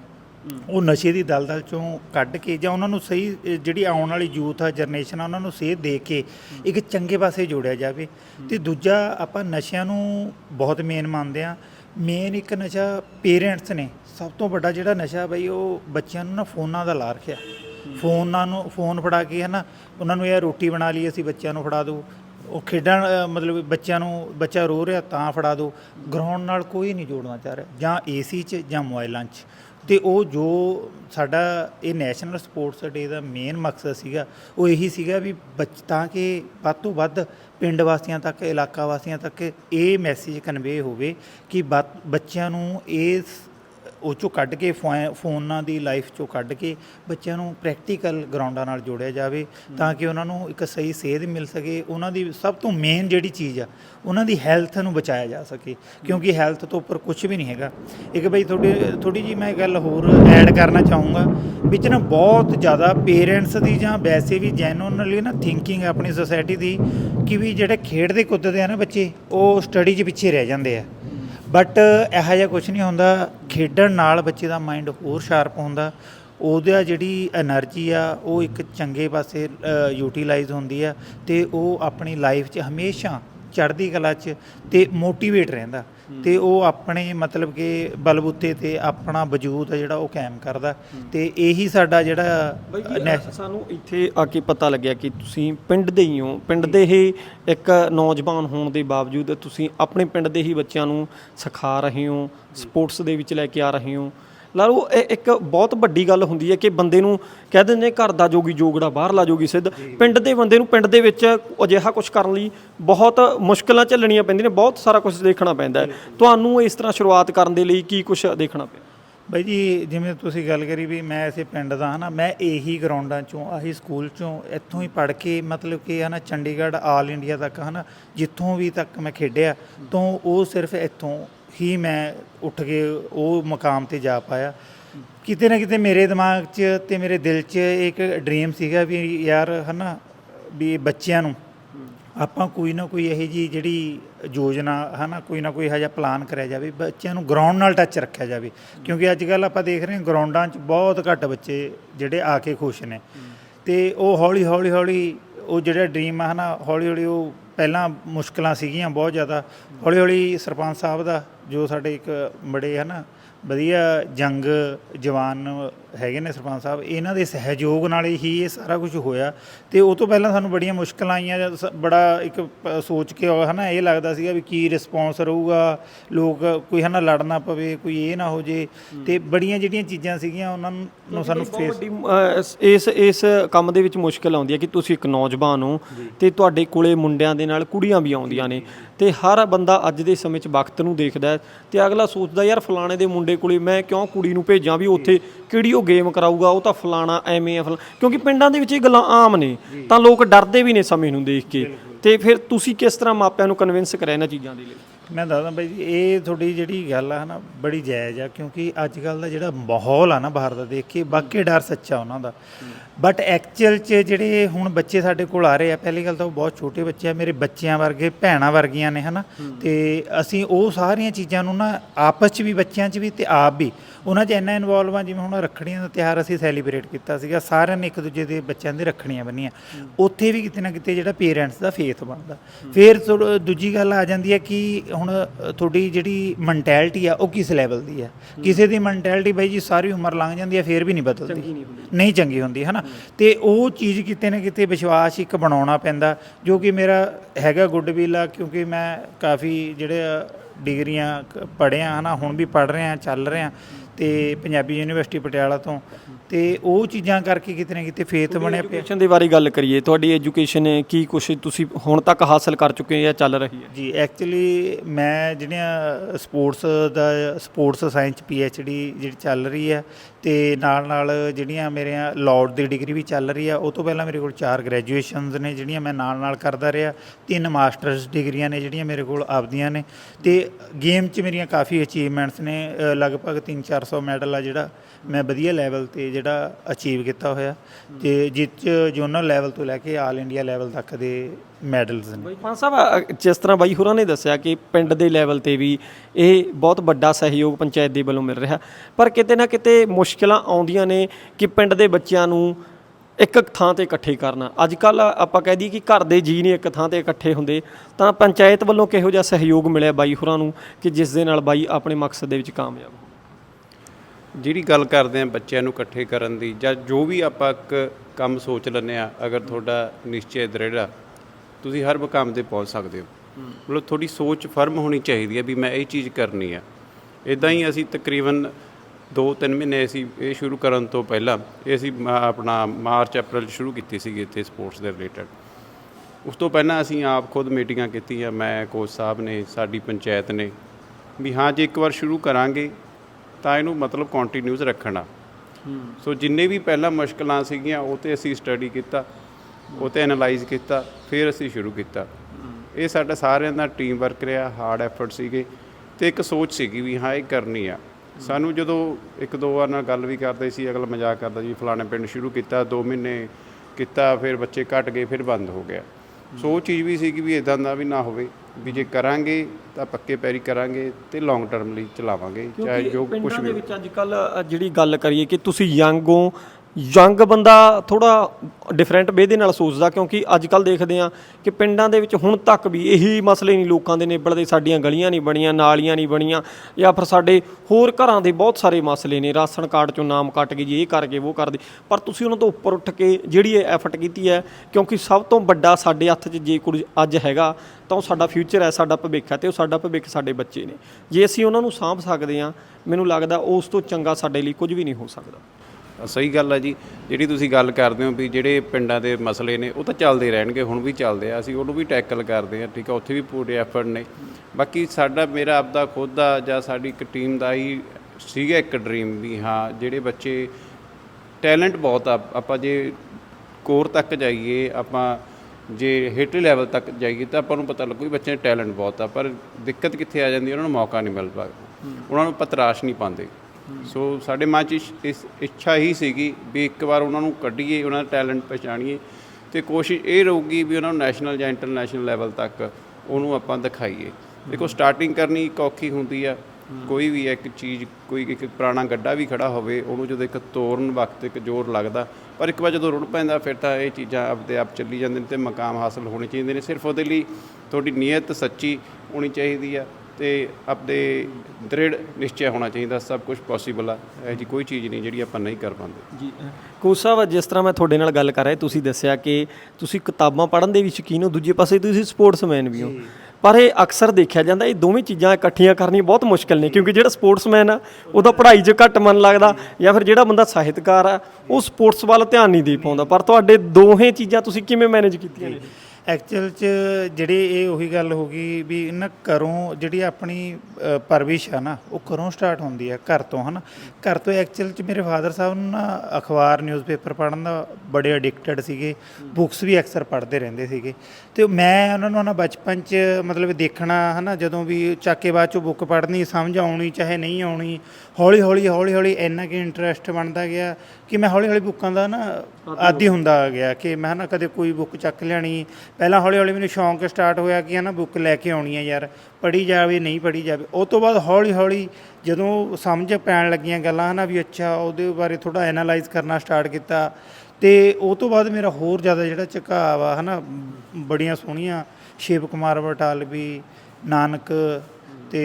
A: ਉਹ ਨਸ਼ੇ ਦੀ ਦਲਦਲ ਚੋਂ ਕੱਢ ਕੇ ਜਾਂ ਉਹਨਾਂ ਨੂੰ ਸਹੀ ਜਿਹੜੀ ਆਉਣ ਵਾਲੀ ਯੂਥ ਆ ਜਨਰੇਸ਼ਨ ਆ, ਉਹਨਾਂ ਨੂੰ ਸੇਧ ਦੇ ਕੇ ਇੱਕ ਚੰਗੇ ਪਾਸੇ ਜੋੜਿਆ ਜਾਵੇ। ਤੇ ਦੂਜਾ ਆਪਾਂ ਨਸ਼ਿਆਂ ਨੂੰ ਬਹੁਤ ਮੇਨ ਮੰਨਦੇ ਆ। ਮੇਨ ਇੱਕ ਨਸ਼ਾ ਪੇਰੈਂਟਸ ਨੇ, ਸਭ ਤੋਂ ਵੱਡਾ ਜਿਹੜਾ ਨਸ਼ਾ ਬਈ ਉਹ ਬੱਚਿਆਂ ਨੂੰ ਨਾ ਫੋਨਾਂ ਦਾ ਲਾ ਰੱਖਿਆ। ਫੋਨਾਂ ਨੂੰ, ਫੋਨ ਫੜਾ ਕੇ ਹਨਾ, ਉਹਨਾਂ ਨੂੰ ਇਹ ਰੋਟੀ ਬਣਾ ਲਈ ਅਸੀਂ, ਬੱਚਿਆਂ ਨੂੰ ਫੜਾ ਦਿਓ ਉਹ ਖੇਡਾਂ, ਮਤਲਬ ਬੱਚਿਆਂ ਨੂੰ, ਬੱਚਾ ਰੋ ਰਿਹਾ ਤਾਂ ਫੜਾ ਦਿਓ ਗਰਾਊਂਡ ਨਾਲ ਕੋਈ ਨਹੀਂ ਜੋੜਨਾ ਚਾਹ ਰਿਹਾ। ਜਾਂ ਏਸੀ 'ਚ ਜਾਂ ਮੋਬਾਈਲਾਂ 'ਚ। ਤੇ ਉਹ ਜੋ ਸਾਡਾ ਇਹ ਨੈਸ਼ਨਲ ਸਪੋਰਟਸ ਡੇ ਦਾ ਮੇਨ ਮਕਸਦ ਸੀਗਾ, ਉਹ ਇਹੀ ਸੀਗਾ ਵੀ ਬੱਚ, ਤਾਂ ਕਿ ਵੱਧ ਤੋਂ ਵੱਧ ਪਿੰਡ ਵਾਸੀਆਂ ਤੱਕ, ਇਲਾਕਾ ਵਾਸੀਆਂ ਤੱਕ ਇਹ ਮੈਸੇਜ ਕਨਵੇ ਹੋਵੇ ਕਿ ਬੱਚਿਆਂ ਨੂੰ ਇਸ ਉਹ ਚੋਂ ਕੱਢ ਕੇ ਫੋਨ- ਫੋਨਾਂ ਦੀ ਲਾਈਫ ਚੋਂ ਕੱਢ ਕੇ ਬੱਚਿਆਂ ਨੂੰ ਪ੍ਰੈਕਟੀਕਲ ਗਰਾਊਂਡਾਂ ਨਾਲ ਜੋੜਿਆ ਜਾਵੇ ਤਾਂ ਕਿ ਉਹਨਾਂ ਨੂੰ ਇੱਕ ਸਹੀ ਸੇਧ ਮਿਲ ਸਕੇ, ਉਹਨਾਂ ਦੀ ਸਭ ਤੋਂ ਮੇਨ ਜਿਹੜੀ ਚੀਜ਼ ਆ, ਉਹਨਾਂ ਦੀ ਹੈਲਥ ਨੂੰ ਬਚਾਇਆ ਜਾ ਸਕੇ। ਕਿਉਂਕਿ ਹੈਲਥ ਤੋਂ ਉੱਪਰ ਕੁਝ ਵੀ ਨਹੀਂ ਹੈਗਾ। ਇੱਕ ਬਈ ਤੁਹਾਡੀ ਥੋੜੀ ਜੀ ਮੈਂ ਗੱਲ ਹੋਰ ਐਡ ਕਰਨਾ ਚਾਹੂੰਗਾ ਵਿੱਚ ਨਾ ਬਹੁਤ ਜ਼ਿਆਦਾ ਪੇਰੈਂਟਸ ਦੀ ਜਾਂ ਵੈਸੇ ਵੀ ਜੈਨੂਨਲੀ ਨਾ ਥਿੰਕਿੰਗ ਆਪਣੀ ਸੋਸਾਇਟੀ ਦੀ ਕਿ ਵੀ ਜਿਹੜੇ ਖੇਡਦੇ ਕੁੱਦਦੇ ਆ ਨਾ ਬੱਚੇ, ਉਹ ਸਟੱਡੀ 'ਚ ਪਿੱਛੇ ਰਹਿ ਜਾਂਦੇ ਆ। ਬਟ ਇਹੋ ਜਿਹਾ ਕੁਝ ਨਹੀਂ ਹੁੰਦਾ। ਖੇਡਣ ਨਾਲ ਬੱਚੇ ਦਾ ਮਾਈਂਡ ਹੋਰ ਸ਼ਾਰਪ ਹੁੰਦਾ। ਉਹਦਾ ਜਿਹੜੀ એનર્ਜੀ ਆ, ਉਹ ਇੱਕ ਚੰਗੇ ਪਾਸੇ ਯੂਟਿਲਾਈਜ਼ ਹੁੰਦੀ ਆ। ਤੇ ਉਹ ਆਪਣੀ ਲਾਈਫ 'ਚ ਹਮੇਸ਼ਾ ਚੜ੍ਹਦੀ ਕਲਾ 'ਚ ਤੇ ਮੋਟੀਵੇਟ ਰਹਿੰਦਾ। ਤੇ ਉਹ ਆਪਣੇ ਮਤਲਬ ਕਿ ਬਲਬੂਤੇ ਤੇ ਆਪਣਾ ਵਜੂਦ ਆ ਜਿਹੜਾ ਉਹ ਕਾਇਮ ਕਰਦਾ। ਤੇ ਇਹੀ ਸਾਡਾ ਜਿਹੜਾ
B: ਬਈ ਜੀ, ਸਾਨੂੰ ਇੱਥੇ ਆ ਕੇ ਪਤਾ ਲੱਗਿਆ ਕਿ ਤੁਸੀਂ ਪਿੰਡ ਦੇ ਹੀ ਹੋ। ਪਿੰਡ ਦੇ ਹੀ ਇੱਕ ਨੌਜਵਾਨ ਹੋਣ ਦੇ ਬਾਵਜੂਦ ਤੁਸੀਂ ਆਪਣੇ ਪਿੰਡ ਦੇ ਹੀ ਬੱਚਿਆਂ ਨੂੰ ਸਿਖਾ ਰਹੇ ਹੋ ਸਪੋਰਟਸ ਦੇ ਵਿੱਚ ਲੈ ਕੇ ਆ ਰਹੇ ਹੋ। ਲਾ ਲਓ ਇਹ ਇੱਕ ਬਹੁਤ ਵੱਡੀ ਗੱਲ ਹੁੰਦੀ ਹੈ ਕਿ ਬੰਦੇ ਨੂੰ ਕਹਿ ਦਿੰਦੇ ਨੇ ਘਰ ਦਾ ਜੋਗੀ ਜੋਗੜਾ ਬਾਹਰਲਾ ਜੋਗੀ ਸਿੱਧ। ਪਿੰਡ ਦੇ ਬੰਦੇ ਨੂੰ ਪਿੰਡ ਦੇ ਵਿੱਚ ਅਜਿਹਾ ਕੁਝ ਕਰਨ ਲਈ ਬਹੁਤ ਮੁਸ਼ਕਲਾਂ ਝੱਲਣੀਆਂ ਪੈਂਦੀਆਂ ਨੇ ਬਹੁਤ ਸਾਰਾ ਕੁਝ ਦੇਖਣਾ ਪੈਂਦਾ ਹੈ। ਤੁਹਾਨੂੰ ਇਸ ਤਰ੍ਹਾਂ ਸ਼ੁਰੂਆਤ ਕਰਨ ਦੇ ਲਈ ਕੀ ਕੁਝ ਦੇਖਣਾ ਪਿਆ?
A: ਬਾਈ ਜੀ ਜਿਵੇਂ ਤੁਸੀਂ ਗੱਲ ਕਰੀ ਵੀ ਮੈਂ ਇਸੇ ਪਿੰਡ ਦਾ ਹਨਾ ਮੈਂ ਇਹੀ ਗਰਾਊਂਡਾਂ ਚੋਂ ਆਹੀ ਸਕੂਲ ਚੋਂ ਇੱਥੋਂ ਹੀ ਪੜ੍ਹ ਕੇ ਮਤਲਬ ਕਿ ਹਨਾ ਚੰਡੀਗੜ੍ਹ ਆਲ ਇੰਡੀਆ ਤੱਕ ਹਨਾ ਜਿੱਥੋਂ ਵੀ ਤੱਕ ਮੈਂ ਖੇਡਿਆ ਤੋਂ ਉਹ ਸਿਰਫ ਇੱਥੋਂ ਹੀ ਮੈਂ ਉੱਠ ਕੇ ਉਹ ਮਕਾਮ ਤੇ ਜਾ ਪਾਇਆ। ਕਿਤੇ ਨਾ ਕਿਤੇ ਮੇਰੇ ਦਿਮਾਗ 'ਚ ਤੇ ਮੇਰੇ ਦਿਲ 'ਚ ਇੱਕ ਡ੍ਰੀਮ ਸੀਗਾ ਵੀ ਯਾਰ ਹਨਾ, ਵੀ ਬੱਚਿਆਂ ਨੂੰ ਆਪਾਂ ਕੋਈ ਨਾ ਕੋਈ ਇਹੋ ਜੀ ਜਿਹੜੀ ਯੋਜਨਾ ਹਨਾ, ਕੋਈ ਨਾ ਕੋਈ ਇਹੋ ਜਿਹਾ ਪਲਾਨ ਕਰਿਆ ਜਾਵੇ, ਬੱਚਿਆਂ ਨੂੰ ਗਰਾਊਂਡ ਨਾਲ ਟੱਚ ਰੱਖਿਆ ਜਾਵੇ। ਕਿਉਂਕਿ ਅੱਜ ਕੱਲ ਆਪਾਂ ਦੇਖ ਰਹੇ ਹਾਂ ਗਰਾਊਂਡਾਂ 'ਚ ਬਹੁਤ ਘੱਟ ਬੱਚੇ ਜਿਹੜੇ ਆ ਕੇ ਖੁਸ਼ ਨੇ। ਤੇ ਉਹ ਹੌਲੀ ਹੌਲੀ ਹੌਲੀ ਉਹ ਜਿਹੜਾ ਡ੍ਰੀਮ ਆ ਹਨਾ, ਹੌਲੀ ਹੌਲੀ ਉਹ ਪਹਿਲਾਂ ਮੁਸ਼ਕਲਾਂ ਸੀਗੀਆਂ ਬਹੁਤ ਜ਼ਿਆਦਾ। ਹੌਲੀ ਹੌਲੀ ਸਰਪੰਚ ਸਾਹਿਬ ਦਾ ਜੋ ਸਾਡੇ ਇੱਕ ਬੜੇ ਹਨਾ ਵਧੀਆ ਜੰਗ ਜਵਾਨ ਹੈਗੇ ਨੇ ਸਰਪੰਚ ਸਾਹਿਬ ਇਹਨਾਂ ਦੇ ਸਹਿਯੋਗ ਨਾਲ ਹੀ ਇਹ ਸਾਰਾ ਕੁਝ ਹੋਇਆ ਤੇ ਉਹ ਤੋਂ ਪਹਿਲਾਂ ਸਾਨੂੰ ਬੜੀਆਂ ਮੁਸ਼ਕਲਾਂ ਆਈਆਂ ਜਦ ਸ- ਬੜਾ ਇੱਕ ਪ- ਸੋਚ ਕੇ ਉਹ ਹਨਾ ਇਹ ਲੱਗਦਾ ਸੀਗਾ ਵੀ ਕੀ ਰਿਸਪੌਂਸ ਰਹੂਗਾ ਲੋਕ ਕੋਈ ਹਨਾ ਲੜਨਾ ਪਵੇ ਕੋਈ ਇਹ ਨਾ ਹੋ ਜੇ ਤੇ ਬੜੀਆਂ ਜਿਹੜੀਆਂ ਚੀਜ਼ਾਂ ਸੀਗੀਆਂ ਉਹਨਾਂ ਨੂੰ ਨੂੰ ਸਾਨੂੰ
B: ਬਹੁਤ
A: ਫੇਸ
B: ਵੱਡੀ, ਅ, ਇਸ ਇਸ ਕੰਮ ਦੇ ਵਿੱਚ ਮੁਸ਼ਕਲ ਆਉਂਦੀ ਹੈ ਕਿ ਤੁਸੀਂ ਇੱਕ ਨੌਜਵਾਨ ਹੋ ਤੇ ਤੁਹਾਡੇ ਕੋਲੇ ਮੁੰਡਿਆਂ ਦੇ ਨਾਲ ਕੁੜੀਆਂ ਵੀ ਆਉਂਦੀਆਂ ਨੇ। ਤੇ ਹਰ ਬੰਦਾ ਅੱਜ ਦੇ ਸਮੇਂ 'ਚ ਵਕਤ ਨੂੰ ਦੇਖਦਾ ਤੇ ਅਗਲਾ ਸੋਚਦਾ ਯਾਰ ਫਲਾਣੇ ਦੇ ਮੁੰਡੇ ਕੋਲੇ ਮੈਂ ਕਿਉਂ ਕੁੜੀ ਨੂੰ ਭੇਜਾਂ ਵੀ ਉੱਥੇ ਕਿਹੜੀ ਉਹ ਗੇਮ ਕਰਾਊਗਾ ਉਹ ਤਾਂ ਫਲਾਣਾ ਐਵੇਂ ਆ ਫਲਾ ਕਿਉਂਕਿ ਪਿੰਡਾਂ ਦੇ ਵਿੱਚ ਇਹ ਗੱਲਾਂ ਆਮ ਨੇ ਤਾਂ ਲੋਕ ਡਰਦੇ ਵੀ ਨੇ ਸਮੇਂ ਨੂੰ ਦੇਖ ਕੇ। ਤੇ ਫਿਰ ਤੁਸੀਂ ਕਿਸ ਤਰ੍ਹਾਂ ਮਾਪਿਆਂ ਨੂੰ ਕਨਵਿੰਸ ਕਰਿਆ ਇਹਨਾਂ ਚੀਜ਼ਾਂ ਦੇ ਲਈ?
A: ਮੈਂ ਦੱਸਦਾ ਬਾਈ ਜੀ ਇਹ ਤੁਹਾਡੀ ਜਿਹੜੀ ਗੱਲ ਆ ਨਾ ਬੜੀ ਜਾਇਜ਼ ਆ ਕਿਉਂਕਿ ਅੱਜ ਕੱਲ ਦਾ ਜਿਹੜਾ ਮਾਹੌਲ ਆ ਨਾ ਬਾਹਰ ਦਾ ਦੇਖ ਕੇ ਬਾਕੀ ਡਰ ਸੱਚਾ ਉਹਨਾਂ ਦਾ। ਬਟ ਐਕਚੁਅਲ 'ਚ ਜਿਹੜੇ ਹੁਣ ਬੱਚੇ ਸਾਡੇ ਕੋਲ ਆ ਰਹੇ ਆ ਪਹਿਲੀ ਗੱਲ ਤਾਂ ਉਹ ਬਹੁਤ ਛੋਟੇ ਬੱਚੇ ਆ ਮੇਰੇ ਬੱਚਿਆਂ ਵਰਗੇ ਭੈਣਾਂ ਵਰਗੀਆਂ ਨੇ ਹਨਾ? ਤੇ ਅਸੀਂ ਉਹ ਸਾਰੀਆਂ ਚੀਜ਼ਾਂ ਨੂੰ ਨਾ ਆਪਸ 'ਚ ਵੀ ਬੱਚਿਆਂ 'ਚ ਵੀ ਤੇ ਆਪ ਵੀ ਉਹਨਾਂ 'ਚ ਇੰਨਾ ਇਨਵੋਲਵ ਆ ਜਿਵੇਂ ਹੁਣ ਰੱਖੜੀਆਂ ਦਾ ਤਿਉਹਾਰ ਅਸੀਂ ਸੈਲੀਬ੍ਰੇਟ ਕੀਤਾ ਸੀਗਾ ਸਾਰਿਆਂ ਨੇ ਇੱਕ ਦੂਜੇ ਦੇ ਬੱਚਿਆਂ ਦੇ ਰੱਖੜੀਆਂ ਬੰਨੀਆਂ। ਉੱਥੇ ਵੀ ਕਿਤੇ ਨਾ ਕਿਤੇ ਜਿਹੜਾ ਪੇਰੈਂਟਸ ਦਾ ਫੇਥ ਬਣਦਾ। ਫਿਰ ਦੂਜੀ ਗੱਲ ਆ ਜਾਂਦੀ ਹੈ ਕਿ ਹੁਣ ਤੁਹਾਡੀ ਜਿਹੜੀ ਮੈਂਟੈਲਿਟੀ ਆ ਉਹ ਕਿਸ ਲੈਵਲ ਦੀ ਆ? ਕਿਸੇ ਦੀ ਮੈਂਟੈਲਿਟੀ ਬਾਈ ਜੀ ਸਾਰੀ ਉਮਰ ਲੰਘ ਜਾਂਦੀ ਹੈ ਫਿਰ ਵੀ ਨਹੀਂ ਬਦਲਦੀ। ਨਹੀਂ ਚੰਗੀ ਹੁੰਦੀ ਹੈ ਨਾ ਤੇ ਉਹ ਚੀਜ਼ ਕਿਤੇ ਨਾ ਕਿਤੇ ਵਿਸ਼ਵਾਸ ਇੱਕ ਬਣਾਉਣਾ ਪੈਂਦਾ, ਜੋ ਕਿ ਮੇਰਾ ਹੈਗਾ ਗੁੱਡਵਿਲ ਆ ਕਿਉਂਕਿ ਮੈਂ ਕਾਫੀ ਜਿਹੜੇ ਆ ਡਿਗਰੀਆਂ ਪੜ੍ਹਿਆ ਹਨਾ, ਹੁਣ ਵੀ ਪੜ੍ਹ ਰਿਹਾ, ਚੱਲ ਰਿਹਾ ਤੇ ਪੰਜਾਬੀ ਯੂਨੀਵਰਸਿਟੀ ਪਟਿਆਲਾ ਤੋਂ। ਤੇ ਉਹ ਚੀਜ਼ਾਂ ਕਰਕੇ ਕਿਤੇ ਨਾ ਕਿਤੇ ਫੇਥ ਬਣਿਆ ਪਿਆ।
B: ਐਜੂਕੇਸ਼ਨ ਦੇ ਬਾਰੇ ਗੱਲ ਕਰੀਏ ਤੁਹਾਡੀ ਐਜੂਕੇਸ਼ਨ ਕੀ ਕੁਝ ਤੁਸੀਂ ਹੁਣ ਤੱਕ ਹਾਸਲ ਕਰ ਚੁੱਕੇ ਹੋ ਜਾਂ ਚੱਲ ਰਹੀ ਹੈ?
A: ਜੀ ਐਕਚੁਅਲੀ ਮੈਂ ਜਿਹੜੀਆਂ ਸਪੋਰਟਸ ਦਾ sports science P H D ਜਿਹੜੀ ਚੱਲ ਰਹੀ ਹੈ ਤੇ ਨਾਲ ਨਾਲ ਜਿਹੜੀਆਂ ਮੇਰੀਆਂ ਲਾਰਡ ਦੀ ਡਿਗਰੀ ਵੀ ਚੱਲ ਰਹੀ ਆ ਉਹ ਤੋਂ ਪਹਿਲਾਂ ਮੇਰੇ ਕੋਲ ਚਾਰ ਗ੍ਰੈਜੂਏਸ਼ਨਸ ਨੇ ਜਿਹੜੀਆਂ ਮੈਂ ਨਾਲ ਨਾਲ ਕਰਦਾ ਰਿਹਾ। ਤਿੰਨ ਮਾਸਟਰਸ ਡਿਗਰੀਆਂ ਨੇ ਜਿਹੜੀਆਂ ਮੇਰੇ ਕੋਲ ਆਪਦੀਆਂ ਨੇ ਤੇ ਗੇਮ 'ਚ ਮੇਰੀਆਂ ਕਾਫੀ ਅਚੀਵਮੈਂਟਸ ਨੇ। ਲਗਭਗ 3-4 400 ਮੈਡਲ ਆ ਜਿਹੜਾ ਮੈਂ ਵਧੀਆ ਲੈਵਲ ਤੇ ਜਿਹੜਾ ਅਚੀਵ ਕੀਤਾ ਹੋਇਆ। ਤੇ ਜਿਸ 'ਚ ਜੋਨਲ ਲੈਵਲ ਤੋਂ ਲੈ ਕੇ ਆਲ ਇੰਡੀਆ ਲੈਵਲ ਤੱਕ ਦੇ ਮੈਡਲਸ ਨੇ।
B: ਬਾਈ ਸਾਹਿਬ ਜਿਸ ਤਰ੍ਹਾਂ ਬਾਈ ਹੋਰਾਂ ਨੇ ਦੱਸਿਆ ਕਿ ਪਿੰਡ ਦੇ ਲੈਵਲ ਤੇ ਵੀ ਇਹ ਬਹੁਤ ਵੱਡਾ ਸਹਿਯੋਗ ਪੰਚਾਇਤ ਦੇ ਵੱਲੋਂ ਮਿਲ ਰਿਹਾ। ਪਰ ਕਿਤੇ ਨਾ ਕਿਤੇ ਮੁਸ਼ਕਲਾਂ ਆਉਂਦੀਆਂ ਨੇ ਕਿ ਪਿੰਡ ਦੇ ਬੱਚਿਆਂ ਨੂੰ ਇੱਕ ਇੱਕ ਥਾਂ ਤੇ ਇਕੱਠੇ ਕਰਨਾ। ਅੱਜ ਕੱਲ ਆਪਾਂ ਕਹਿ ਦਈਏ ਕਿ ਘਰ ਦੇ ਜੀ ਨਹੀਂ ਇੱਕ ਥਾਂ ਤੇ ਇਕੱਠੇ ਹੁੰਦੇ। ਤਾਂ ਪੰਚਾਇਤ ਵੱਲੋਂ ਕਿਹੋ ਜਿਹਾ ਸਹਿਯੋਗ ਮਿਲਿਆ ਬਾਈ ਹੋਰਾਂ ਨੂੰ ਕਿ ਜਿਸ ਦੇ ਨਾਲ ਬਾਈ ਆਪਣੇ ਮਕਸਦ ਦੇ ਵਿੱਚ ਕਾਮਯਾਬ
C: ਜਿਹੜੀ ਗੱਲ ਕਰਦੇ ਆ ਬੱਚਿਆਂ ਨੂੰ ਇਕੱਠੇ ਕਰਨ ਦੀ ਜਾਂ ਜੋ ਵੀ ਆਪਾਂ ਇੱਕ ਕੰਮ ਸੋਚ ਲੈਂਦੇ ਆ ਅਗਰ ਤੁਹਾਡਾ ਨਿਸ਼ਚੈ ਦ੍ਰਿੜ ਆ, ਤੁਸੀਂ ਹਰ ਮੁਕਾਮ ਤੇ ਪਹੁੰਚ ਸਕਦੇ ਹੋ। ਮਤਲਬ ਤੁਹਾਡੀ ਸੋਚ ਫਰਮ ਹੋਣੀ ਚਾਹੀਦੀ ਹੈ ਵੀ ਮੈਂ ਇਹ ਚੀਜ਼ ਕਰਨੀ ਆ। ਇਦਾਂ ਹੀ ਅਸੀਂ ਤਕਰੀਬਨ 2-3 ਮਹੀਨੇ ਅਸੀਂ ਇਹ ਸ਼ੁਰੂ ਕਰਨ ਤੋਂ ਪਹਿਲਾਂ ਇਹ ਅਸੀਂ ਮ- ਆਪਣਾ ਮਾਰਚ, ਅਪ੍ਰੈਲ ਸ਼ੁਰੂ ਕੀਤੀ ਸੀਗੀ ਇੱਥੇ ਸਪੋਰਟਸ ਦੇ ਰਿਲੇਟਡ। ਉਸ ਤੋਂ ਪਹਿਲਾਂ ਅਸੀਂ ਆਪ ਖੁਦ ਮੀਟਿੰਗਾਂ ਕੀਤੀਆਂ, ਮੈਂ, ਕੋਚ ਸਾਹਿਬ ਨੇ, ਸਾਡੀ ਪੰਚਾਇਤ ਨੇ, ਵੀ ਹਾਂ, ਜੇ ਇੱਕ ਵਾਰ ਸ਼ੁਰੂ ਕਰਾਂਗੇ ਤਾਂ ਇਹਨੂੰ ਮਤਲਬ ਕੰਟੀਨਿਊਸ ਰੱਖਣਾ। ਸੋ ਜਿੰਨੇ ਵੀ ਪਹਿਲਾਂ ਮੁਸ਼ਕਲਾਂ ਸੀਗੀਆਂ ਉਹ ਤੇ ਅਸੀਂ ਸਟੱਡੀ ਕੀਤਾ ਉਹ ਤੇ ਐਨਾਲਾਈਜ਼ ਕੀਤਾ ਫਿਰ ਅਸੀਂ ਸ਼ੁਰੂ ਕੀਤਾ। ਇਹ ਸਾਡਾ ਸਾਰਿਆਂ ਦਾ ਟੀਮ ਵਰਕ ਰਿਹਾ ਹਾਰਡ ਐਫਰਟ ਸੀਗੇ ਤੇ ਇੱਕ ਸੋਚ ਸੀਗੀ ਵੀ ਹਾਂ ਇਹ ਕਰਨੀ ਆ। ਸਾਨੂੰ ਜਦੋਂ ਇੱਕ ਦੋ ਵਾਰ ਨਾਲ ਗੱਲ ਵੀ ਕਰਦੇ ਸੀ ਅਗਲਾ ਮਜ਼ਾਕ ਕਰਦਾ ਜੀ ਫਲਾਣੇ ਪਿੰਡ ਸ਼ੁਰੂ ਕੀਤਾ 2 ਮਹੀਨੇ ਕੀਤਾ ਫਿਰ ਬੱਚੇ ਘਟ ਗਏ ਫਿਰ ਬੰਦ ਹੋ ਗਿਆ। ਸੋ ਉਹ ਚੀਜ਼ ਵੀ ਸੀ ਕਿ ਵੀ ਇਦਾਂ ਦਾ ਵੀ ਨਾ ਹੋਵੇ। ਵੀ ਜੇ ਕਰਾਂਗੇ ਤਾਂ ਪੱਕੇ ਪੈਰੀ ਕਰਾਂਗੇ ਤੇ ਲੌਂਗ ਟਰਮ ਲਈ ਚਲਾਵਾਂਗੇ ਚਾਹੇ ਜੋ ਕੁਝ
B: ਪਿੰਡਾਂ ਦੇ
C: ਵੀ
B: ਵਿੱਚ ਅੱਜ ਕੱਲ ਜਿਹੜੀ ਗੱਲ ਕਰੀਏ ਕਿ ਤੁਸੀਂ ਯੰਗ ਹੋ ਯੰਗ ਬੰਦਾ ਥੋੜਾ ਡਿਫਰੈਂਟ ਵੇ ਦੇ ਨਾਲ ਸੋਚਦਾ, ਕਿਉਂਕਿ ਅੱਜ ਕੱਲ ਦੇਖਦੇ ਆ ਕਿ ਪਿੰਡਾਂ ਦੇ ਵਿੱਚ ਹੁਣ ਤੱਕ ਵੀ ਇਹੀ ਮਸਲੇ ਨਹੀਂ ਲੋਕਾਂ ਦੇ ਨਿਬੜਦੇ ਸਾਡੀਆਂ ਗਲੀਆਂ ਨਹੀਂ ਬਣੀਆਂ, ਨਾਲੀਆਂ ਨਹੀਂ ਬਣੀਆਂ, ਜਾਂ ਫਿਰ ਸਾਡੇ ਹੋਰ ਘਰਾਂ ਦੇ ਬਹੁਤ ਸਾਰੇ ਮਸਲੇ ਨੇ, ਰਾਸ਼ਨ ਕਾਰਡ ਚੋਂ ਨਾਮ ਕੱਟ ਗਏ ਜੀ ਇਹ ਕਰਕੇ ਗਏ, ਉਹ ਕਰਦੇ ਪਰ ਤੁਸੀਂ ਉਹਨਾਂ ਤੋਂ ਉੱਪਰ ਉੱਠ ਕੇ ਜਿਹੜੀ ਇਹ ਐਫਰਟ ਕੀਤੀ ਹੈ, ਕਿਉਂਕਿ ਸਭ ਤੋਂ ਵੱਡਾ ਸਾਡੇ ਹੱਥ 'ਚ ਜੇ ਕੁਝ ਅੱਜ ਹੈਗਾ, ਤਾਂ ਉਹ ਸਾਡਾ ਫਿਊਚਰ ਹੈ, ਸਾਡਾ ਭਵਿੱਖ ਹੈ ਤੇ ਉਹ ਸਾਡਾ ਭਵਿੱਖ ਸਾਡੇ ਬੱਚੇ ਨੇ। ਜੇ ਅਸੀਂ ਉਹਨਾਂ ਨੂੰ ਸਾਂਭ ਸਕਦੇ ਹਾਂ, ਮੈਨੂੰ ਲੱਗਦਾ ਉਸ ਤੋਂ ਚੰਗਾ ਸਾਡੇ ਲਈ ਕੁਝ ਵੀ ਨਹੀਂ ਹੋ ਸਕਦਾ।
C: ਸਹੀ ਗੱਲ ਹੈ ਜੀ। ਜਿਹੜੀ ਤੁਸੀਂ ਗੱਲ ਕਰਦੇ ਹੋ ਵੀ ਜਿਹੜੇ ਪਿੰਡਾਂ ਦੇ ਮਸਲੇ ਨੇ ਉਹ ਤਾਂ ਚੱਲਦੇ ਰਹਿਣਗੇ ਹੁਣ ਵੀ ਚੱਲਦੇ ਆ। ਅਸੀਂ ਉਹਨੂੰ ਵੀ ਟੈਕਲ ਕਰਦੇ ਆ ਠੀਕ ਆ ਉੱਥੇ ਵੀ ਪੂਰੇ ਐਫਰਟ ਨੇ। ਬਾਕੀ ਸਾਡਾ ਮੇਰਾ ਆਪਦਾ ਖੁਦ ਦਾ ਜਾਂ ਸਾਡੀ ਇੱਕ ਟੀਮ ਦਾ ਹੀ ਸੀਗਾ ਇੱਕ ਡ੍ਰੀਮ ਵੀ ਹਾਂ ਜਿਹੜੇ ਬੱਚੇ ਟੈਲੈਂਟ ਬਹੁਤ ਆ। ਆਪਾਂ ਜੇ ਕੋਰ ਤੱਕ ਜਾਈਏ ਆਪਾਂ ਜੇ ਹਿੱਟ ਲੈਵਲ ਤੱਕ ਜਾਈਏ ਤਾਂ ਆਪਾਂ ਨੂੰ ਪਤਾ ਲੱਗੂ ਵੀ ਬੱਚੇ ਟੈਲੈਂਟ ਬਹੁਤ ਆ। ਪਰ ਦਿੱਕਤ ਕਿੱਥੇ ਆ ਜਾਂਦੀ ਉਹਨਾਂ ਨੂੰ ਮੌਕਾ ਨਹੀਂ ਮਿਲ ਪਾਉਂਦਾ ਉਹਨਾਂ ਨੂੰ ਪਤਰਾਸ਼ ਨਹੀਂ ਪਾਉਂਦੇ। ਸੋ ਸਾਡੇ ਮਨ 'ਚ ਇਸ- ਇਸ ਇੱਛਾ ਹੀ ਸੀਗੀ ਵੀ ਇੱਕ ਵਾਰ ਉਹਨਾਂ ਨੂੰ ਕੱਢੀਏ, ਉਹਨਾਂ ਦਾ ਟੈਲੈਂਟ ਪਛਾਣੀਏ ਤੇ ਕੋਸ਼ਿਸ਼ ਇਹ ਰਹੂਗੀ ਵੀ ਉਹਨਾਂ ਨੂੰ ਨੈਸ਼ਨਲ ਜਾਂ ਇੰਟਰਨੈਸ਼ਨਲ ਲੈਵਲ ਤੱਕ ਉਹਨੂੰ ਆਪਾਂ ਦਿਖਾਈਏ। ਦੇਖੋ ਸਟਾਰਟਿੰਗ ਕਰਨੀ ਇੱਕ ਔਖੀ ਹੁੰਦੀ ਆ, ਕੋਈ ਵੀ ਇੱਕ ਚੀਜ਼, ਕੋਈ ਇੱਕ ਪੁਰਾਣਾ ਗੱਡਾ ਵੀ ਖੜਾ ਹੋਵੇ, ਉਹਨੂੰ ਜਦੋਂ ਇੱਕ ਤੋਰਨ ਵਕਤ, ਇੱਕ ਜ਼ੋਰ ਲੱਗਦਾ, ਪਰ ਇੱਕ ਵਾਰ ਜਦੋਂ ਰੁੜ ਪੈਂਦਾ ਫਿਰ ਤਾਂ ਇਹ ਚੀਜ਼ਾਂ ਆਪਦੇ ਆਪ ਚੱਲੀ ਜਾਂਦੇ ਨੇ ਤੇ ਮਕਾਮ ਹਾਸਲ ਹੋਣੇ ਚਾਹੀਦੇ ਨੇ। ਸਿਰਫ ਉਹਦੇ ਲਈ ਤੁਹਾਡੀ ਨੀਅਤ ਸੱਚੀ ਹੋਣੀ ਚਾਹੀਦੀ ਆ। ਤੇ ਆਪਦੇ ਦ੍ਰਿੜ ਨਿਸ਼ਚੈ ਹੋਣਾ ਚਾਹੀਦਾ ਸਭ ਕੁਝ ਪੋਸੀਬਲ ਆ। ਇਹ ਜੀ ਕੋਈ ਚੀਜ਼ ਨਹੀਂ ਜਿਹੜੀ ਆਪਾਂ ਨਹੀਂ ਕਰ ਪਾਉਂਦੇ।
B: ਜੀ ਕੋਚ ਸਾਹਿਬ ਜਿਸ ਤਰ੍ਹਾਂ ਮੈਂ ਤੁਹਾਡੇ ਨਾਲ ਗੱਲ ਕਰ ਰਿਹਾ ਤੁਸੀਂ ਦੱਸਿਆ ਕਿ ਤੁਸੀਂ ਕਿਤਾਬਾਂ ਪੜ੍ਹਨ ਦੇ ਵੀ ਸ਼ੌਕੀਨ ਹੋ ਦੂਜੇ ਪਾਸੇ ਤੁਸੀਂ ਸਪੋਰਟਸਮੈਨ ਵੀ ਹੋ। ਪਰ ਇਹ ਅਕਸਰ ਦੇਖਿਆ ਜਾਂਦਾ ਇਹ ਦੋਵੇਂ ਚੀਜ਼ਾਂ ਇਕੱਠੀਆਂ ਕਰਨੀਆਂ ਬਹੁਤ ਮੁਸ਼ਕਲ ਨੇ ਕਿਉਂਕਿ ਜਿਹੜਾ ਸਪੋਰਟਸਮੈਨ ਆ ਉਹਦਾ ਪੜ੍ਹਾਈ 'ਚ ਘੱਟ ਮਨ ਲੱਗਦਾ ਜਾਂ ਫਿਰ ਜਿਹੜਾ ਬੰਦਾ ਸਾਹਿਤਕਾਰ ਆ ਉਹ ਸਪੋਰਟਸ ਵੱਲ ਧਿਆਨ ਨਹੀਂ ਦੇ ਪਾਉਂਦਾ। ਪਰ ਤੁਹਾਡੇ ਦੋਹੇ ਚੀਜ਼ਾਂ ਤੁਸੀਂ ਕਿਵੇਂ ਮੈਨੇਜ ਕੀਤੀਆਂ ਨੇ?
A: ਐਕਚੁਅਲ ਚ ਜਿਹੜੀ ਇਹ ਉਹੀ ਗੱਲ ਹੋ ਗਈ ਵੀ ਨਾ ਘਰੋਂ ਜਿਹੜੀ ਆਪਣੀ ਅ, ਪਰਵਿਸ਼ ਆ ਨਾ ਉਹ ਘਰੋਂ ਸਟਾਰਟ ਹੁੰਦੀ ਆ ਘਰ ਤੋਂ ਹਨਾ। ਘਰ ਤੋਂ ਐਕਚੁਅਲ ਚ ਮੇਰੇ ਫਾਦਰ ਸਾਹਿਬ ਨੂੰ ਨਾ ਅਖਬਾਰ ਨਿਊਜ਼ਪੇਪਰ ਪੜ੍ਹਨ ਦਾ ਬੜੇ ਐਡਿਕਟਡ ਸੀਗੇ। ਬੁੱਕਸ ਵੀ ਅਕਸਰ ਪੜ੍ਹਦੇ ਰਹਿੰਦੇ ਸੀਗੇ। ਤੇ ਮੈਂ ਉਹਨਾਂ ਨੂੰ ਨਾ ਬਚਪਨ ਚ ਮਤਲਬ ਦੇਖਣਾ ਹਨਾ ਜਦੋਂ ਵੀ ਚੱਕ ਕੇ ਬਾਅਦ ਚੋਂ ਬੁੱਕ ਪੜ੍ਹਨੀ ਸਮਝ ਆਉਣੀ ਚਾਹੇ ਨਹੀਂ ਆਉਣੀ ਹੌਲੀ ਹੌਲੀ ਹੌਲੀ ਹੌਲੀ ਇੰਨਾ ਕਿ ਇੰਟਰਸਟ ਬਣਦਾ ਗਿਆ। ਕਿ ਮੈਂ ਹੌਲੀ ਹੌਲੀ ਬੁੱਕਾਂ ਦਾ ਨਾ ਆਦੀ ਹੁੰਦਾ ਗਿਆ ਕਿ ਮੈਂ ਨਾ ਕਦੇ ਕੋਈ ਬੁੱਕ ਚੱਕ ਲੈਣੀ। ਪਹਿਲਾਂ ਹੌਲੀ ਹੌਲੀ ਮੈਨੂੰ ਸ਼ੌਂਕ ਸਟਾਰਟ ਹੋਇਆ ਕਿ ਨਾ ਬੁੱਕ ਲੈ ਕੇ ਆਉਣੀ ਹੈ ਯਾਰ ਪੜ੍ਹੀ ਜਾਵੇ ਨਹੀਂ ਪੜ੍ਹੀ ਜਾਵੇ। ਉਸ ਤੋਂ ਬਾਅਦ ਹੌਲੀ ਹੌਲੀ ਜਦੋਂ ਸਮਝ ਪੈਣ ਲੱਗੀਆਂ ਗੱਲਾਂ ਹਨਾ ਵੀ ਅੱਛਾ ਉਹਦੇ ਬਾਰੇ ਥੋੜਾ ਐਨਾਲਾਈਜ਼ ਕਰਨਾ ਸਟਾਰਟ ਕੀਤਾ। ਤੇ ਉਹ ਤੋਂ ਬਾਅਦ ਮੇਰਾ ਹੋਰ ਜ਼ਿਆਦਾ ਜਿਹੜਾ ਝੁਕਾਅ ਆ ਹਨਾ ਬੜੀਆਂ ਸੋਹਣੀਆਂ ਸ਼ਿਵ ਕੁਮਾਰ ਬਟਾਲਵੀ ਨਾਨਕ ਤੇ